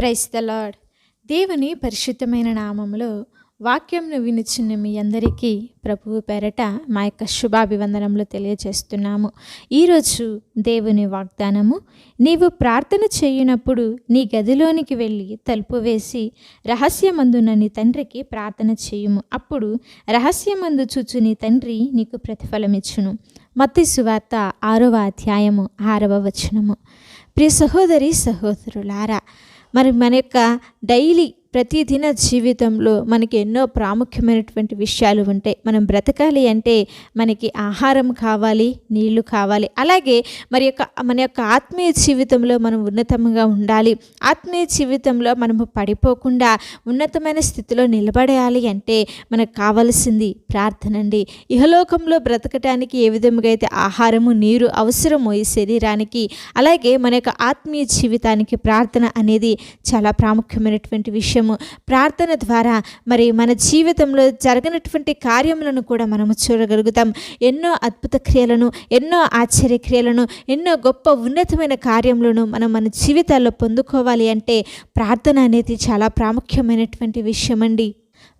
Price the lord దేవుని పరిశుద్ధమైన నామంలో వాక్యంను వినిచిన మీ అందరికీ ప్రభువు పేరట మా యొక్క శుభాభివందనములు తెలియజేస్తున్నాము. ఈరోజు దేవుని వాగ్దానము నీవు ప్రార్థన చేయునప్పుడు నీ గదిలోనికి వెళ్ళి తలుపు వేసి రహస్యమందున నీ తండ్రికి ప్రార్థన చేయుము. అప్పుడు రహస్యమందు చూచు నీ తండ్రి నీకు ప్రతిఫలమిచ్చును. మత్తి సువార్త ఆరవ అధ్యాయము ఆరవ వచనము. ప్రియ సహోదరి సహోదరులారా మరి మన యొక్క డైలీ ప్రతిదిన జీవితంలో మనకి ఎన్నో ప్రాముఖ్యమైనటువంటి విషయాలు ఉంటాయి. మనం బ్రతకాలి అంటే మనకి ఆహారం కావాలి నీళ్ళు కావాలి. అలాగే మరి యొక్క మన యొక్క ఆత్మీయ జీవితంలో మనం ఉన్నతంగా ఉండాలి. ఆత్మీయ జీవితంలో మనము పడిపోకుండా ఉన్నతమైన స్థితిలో నిలబడేయాలి అంటే మనకు కావలసింది ప్రార్థన అండి. ఇహలోకంలో బ్రతకటానికి ఏ విధంగా అయితే ఆహారము నీరు అవసరమో ఈ శరీరానికి అలాగే మన యొక్క ఆత్మీయ జీవితానికి ప్రార్థన అనేది చాలా ప్రాముఖ్యమైనటువంటి విషయం విషయము ప్రార్థన ద్వారా మరి మన జీవితంలో జరగనటువంటి కార్యములను కూడా మనము చూడగలుగుతాం. ఎన్నో అద్భుత క్రియలను ఎన్నో ఆశ్చర్య క్రియలను ఎన్నో గొప్ప ఉన్నతమైన కార్యములను మనం మన జీవితాల్లో పొందుకోవాలి అంటే ప్రార్థన అనేది చాలా ప్రాముఖ్యమైనటువంటి విషయం అండి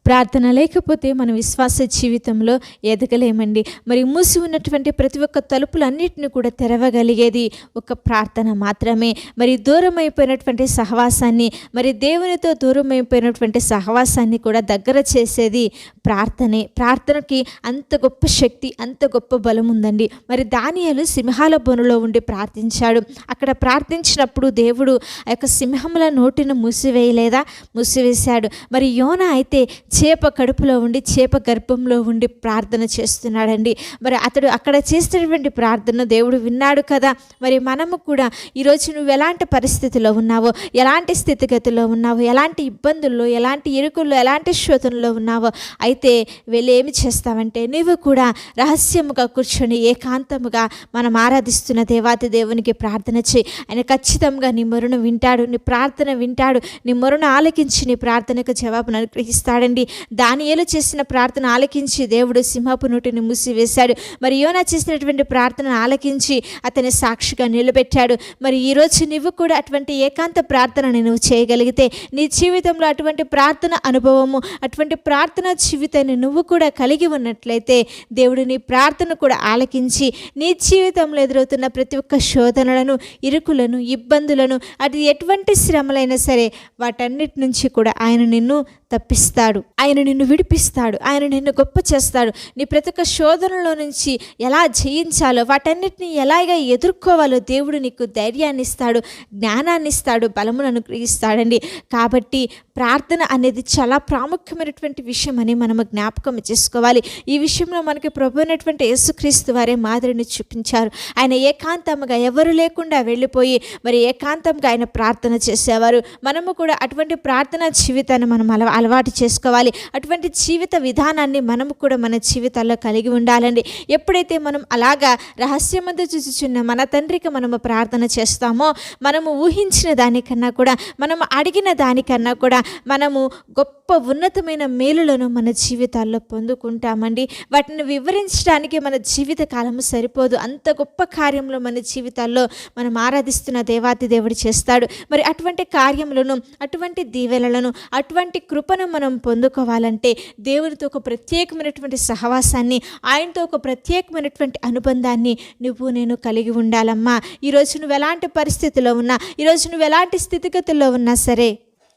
ప్రార్థన లేకపోతే మన విశ్వాస జీవితంలో ఎదగలేమండి. మరి మూసి ఉన్నటువంటి ప్రతి ఒక్క తలుపులన్నిటిని కూడా తెరవగలిగేది ఒక ప్రార్థన మాత్రమే. మరి దూరమైపోయినటువంటి సహవాసాన్ని మరి దేవునితో దూరమైపోయినటువంటి సహవాసాన్ని కూడా దగ్గర చేసేది ప్రార్థనే. ప్రార్థనకి అంత గొప్ప శక్తి అంత గొప్ప బలం ఉందండి. మరి దానియాలు సింహాల బొనులో ఉండి ప్రార్థించాడు. అక్కడ ప్రార్థించినప్పుడు దేవుడు ఆ యొక్క సింహముల నోటిని మూసివేయలేదా? మూసివేశాడు. మరి యోన అయితే చేప కడుపులో ఉండి చేప గర్భంలో ఉండి ప్రార్థన చేస్తున్నాడండి. మరి అతడు అక్కడ చేసినటువంటి ప్రార్థన దేవుడు విన్నాడు కదా. మరి మనము కూడా ఈరోజు నువ్వు ఎలాంటి పరిస్థితిలో ఉన్నావో ఎలాంటి స్థితిగతిలో ఉన్నావో ఎలాంటి ఇబ్బందుల్లో ఎలాంటి ఇరుకుల్లో ఎలాంటి శోధనలో ఉన్నావో అయితే వెళ్ళి ఏమి చేస్తావంటే నువ్వు కూడా రహస్యముగా కూర్చొని ఏకాంతముగా మనం ఆరాధిస్తున్న దేవాతి దేవునికి ప్రార్థన చేయి. ఆయన ఖచ్చితంగా నీ మొరను వింటాడు నీ ప్రార్థన వింటాడు నీ మొరను ఆలకించి నీ ప్రార్థనకు జవాబును అనుగ్రహిస్తాడండి. దానియేలు చేసిన ప్రార్థన ఆలకించి దేవుడు సింహపు నోటిని మూసివేశాడు. మరి యోనా చేసినటువంటి ప్రార్థన ఆలకించి అతని సాక్షిగా నిలబెట్టాడు. మరి ఈరోజు నువ్వు కూడా అటువంటి ఏకాంత ప్రార్థన నువ్వు చేయగలిగితే నీ జీవితంలో అటువంటి ప్రార్థన అనుభవము అటువంటి ప్రార్థన జీవితాన్ని నువ్వు కూడా కలిగి ఉన్నట్లయితే దేవుడు నీ ప్రార్థన కూడా ఆలకించి నీ జీవితంలో ఎదురవుతున్న ప్రతి ఒక్క శోధనలను ఇరుకులను ఇబ్బందులను అది ఎటువంటి శ్రమలైనా సరే వాటన్నిటి నుంచి కూడా ఆయన నిన్ను తప్పిస్తాడు. ఆయన నిన్ను విడిపిస్తాడు. ఆయన నిన్ను గొప్ప చేస్తాడు. నీ ప్రతి ఒక్క శోధనలో నుంచి ఎలా జయించాలో వాటన్నిటిని ఎలాగ ఎదుర్కోవాలో దేవుడు నీకు ధైర్యాన్ని ఇస్తాడు జ్ఞానాన్ని ఇస్తాడు బలమును అనుగ్రహిస్తాడండి. కాబట్టి ప్రార్థన అనేది చాలా ప్రాముఖ్యమైనటువంటి విషయం అని మనము జ్ఞాపకం చేసుకోవాలి. ఈ విషయంలో మనకి ప్రభు అయినటువంటి యేసుక్రీస్తు వారే మాదిరిని చూపించారు. ఆయన ఏకాంతంగా ఎవరు లేకుండా వెళ్ళిపోయి మరి ఏకాంతంగా ఆయన ప్రార్థన చేసేవారు. మనము కూడా అటువంటి ప్రార్థన జీవితాన్ని మనం అలవా అలవాటు చేసుకోవాలి. అటువంటి జీవిత విధానాన్ని మనము కూడా మన జీవితాల్లో కలిగి ఉండాలండి. ఎప్పుడైతే మనం అలాగా రహస్యమందు చూచుచున్న మన తండ్రికి మనము ప్రార్థన చేస్తామో మనము ఊహించిన దానికన్నా కూడా మనము అడిగిన దానికన్నా కూడా మనము గొప్ప ఉన్నతమైన మేలులను మన జీవితాల్లో పొందుకుంటామండి. వాటిని వివరించడానికి మన జీవిత కాలము సరిపోదు. అంత గొప్ప కార్యంలో మన జీవితాల్లో మనం ఆరాధిస్తున్న దేవాతి దేవుడు చేస్తాడు. మరి అటువంటి కార్యములను అటువంటి దీవెనలను అటువంటి కృపను మనం పొందుకోవాలంటే దేవునితో ఒక ప్రత్యేకమైనటువంటి సహవాసాన్ని ఆయనతో ఒక ప్రత్యేకమైనటువంటి అనుబంధాన్ని నువ్వు నేను కలిగి ఉండాలమ్మా. ఈరోజు నువ్వు ఎలాంటి పరిస్థితిలో ఉన్నా ఈరోజు నువ్వు ఎలాంటి స్థితిగతుల్లో ఉన్నా సరే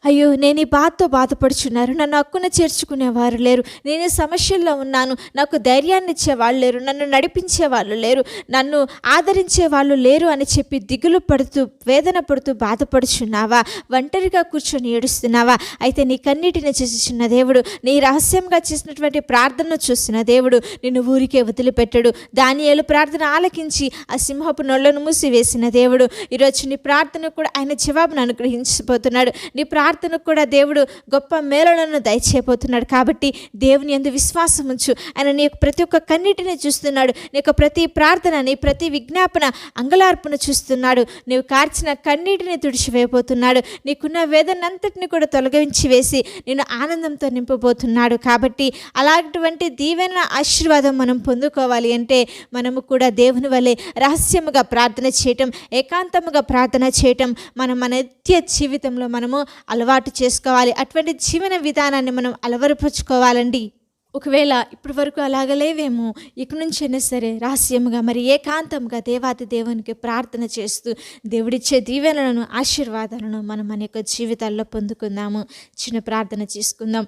అయ్యో నేను ఈ బాధతో బాధపడుచున్నారు. నన్ను హక్కున చేర్చుకునేవారు లేరు. నేను సమస్యల్లో ఉన్నాను. నాకు ధైర్యాన్ని ఇచ్చేవాళ్ళు లేరు. నన్ను నడిపించే వాళ్ళు లేరు. నన్ను ఆదరించే వాళ్ళు లేరు అని చెప్పి దిగులు పడుతూ వేదన పడుతూ బాధపడుచున్నావా? ఒంటరిగా కూర్చొని ఏడుస్తున్నావా? అయితే నీ కన్నీటిని చూసిన దేవుడు నీ రహస్యంగా చేసినటువంటి ప్రార్థనను చూసిన దేవుడు నిన్ను ఊరికే వదిలిపెట్టడు. దానియేలు ప్రార్థన ఆలకించి ఆ సింహపు నొళ్ళను మూసివేసిన దేవుడు. ఈరోజు నీ ప్రార్థన కూడా ఆయన జవాబును అనుగ్రహించిపోతున్నాడు నీ ప్రార్థన ప్రార్థనకు కూడా దేవుడు గొప్ప మేళలను దయచేయబోతున్నాడు. కాబట్టి దేవుని ఎందు విశ్వాసం ఉంచు. ఆయన నీ యొక్క ప్రతి ఒక్క కన్నిటిని చూస్తున్నాడు. నీ యొక్క ప్రతి ప్రార్థన నీ ప్రతి విజ్ఞాపన అంగలార్పును చూస్తున్నాడు. నీవు కార్చిన కన్నీటిని తుడిచివేయబోతున్నాడు. నీకున్న వేదనంతటిని కూడా తొలగించి వేసి నేను ఆనందంతో నింపబోతున్నాడు. కాబట్టి అలాంటివంటి దీవెన ఆశీర్వాదం మనం పొందుకోవాలి అంటే మనము కూడా దేవుని వల్లే రహస్యముగా ప్రార్థన చేయటం ఏకాంతముగా ప్రార్థన చేయటం మనం మన నిత్య జీవితంలో మనము అలవాటు అలవాటు చేసుకోవాలి. అటువంటి జీవన విధానాన్ని మనం అలవరపరుచుకోవాలండి. ఒకవేళ ఇప్పటి వరకు అలాగలేవేమో ఇక నుంచైనా సరే రహస్యముగా మరి ఏకాంతంగా దేవాతి దేవునికి ప్రార్థన చేస్తూ దేవుడిచ్చే దీవెనలను ఆశీర్వాదాలను మనం మన యొక్క జీవితాల్లో పొందుకుందాము. చిన్న ప్రార్థన చేసుకుందాం.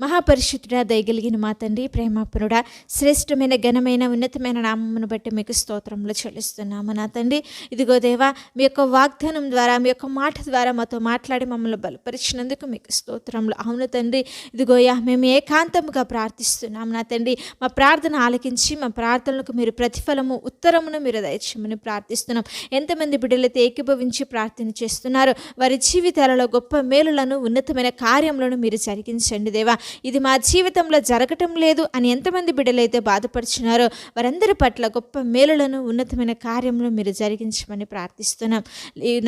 మహాపరిశుద్ధుడ దయగలిగిన మా తండ్రి ప్రేమాపనుడ శ్రేష్టమైన ఘనమైన ఉన్నతమైన నామమును బట్టి మీకు స్తోత్రంలో చెల్లిస్తున్నాము నా తండ్రి. ఇదిగో దేవా మీ యొక్క వాగ్దానం ద్వారా మీ యొక్క మాట ద్వారా మాతో మాట్లాడి మమ్మల్ని బలపరిచినందుకు మీకు స్తోత్రంలో అవును తండ్రి ఇదిగోయా మేము ఏకాంతముగా ప్రార్థిస్తున్నాము నా తండ్రి. మా ప్రార్థన ఆలకించి మా ప్రార్థనలకు మీరు ప్రతిఫలము ఉత్తరమును మీరు దయచేయమని ప్రార్థిస్తున్నాం. ఎంతమంది బిడ్డలైతే ఏకీభవించి ప్రార్థన చేస్తున్నారు వారి జీవితాలలో గొప్ప మేలులను ఉన్నతమైన కార్యములను మీరు జరిగించండి దేవా. ఇది మా జీవితంలో జరగటం లేదు అని ఎంతమంది బిడ్డలైతే బాధపడుచున్నారో వారందరి పట్ల గొప్ప మేలులను ఉన్నతమైన కార్యంలో మీరు జరిగించమని ప్రార్థిస్తున్నాం.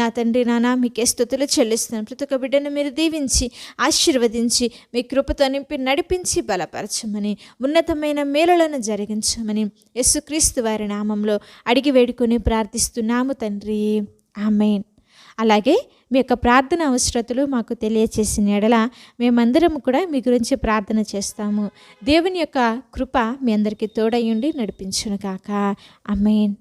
నా తండ్రి నానా మీకే స్థుతులు చెల్లిస్తున్నాం. ప్రతి ఒక్క బిడ్డను మీరు దీవించి ఆశీర్వదించి మీ కృపతో నింపి నడిపించి బలపరచమని ఉన్నతమైన మేలులను జరిగించమని యేసుక్రీస్తు వారి నామంలో అడిగి వేడుకొని ప్రార్థిస్తున్నాము తండ్రి. ఆమెన్. అలాగే మీ యొక్క ప్రార్థన అవసరతలు మాకు తెలియచేసిన ఎడల మేమందరం కూడా మీ గురించి ప్రార్థన చేస్తాము. దేవుని యొక్క కృప మీ అందరికీ తోడయ్యుండి నడిపించును కాక అమ్మేన్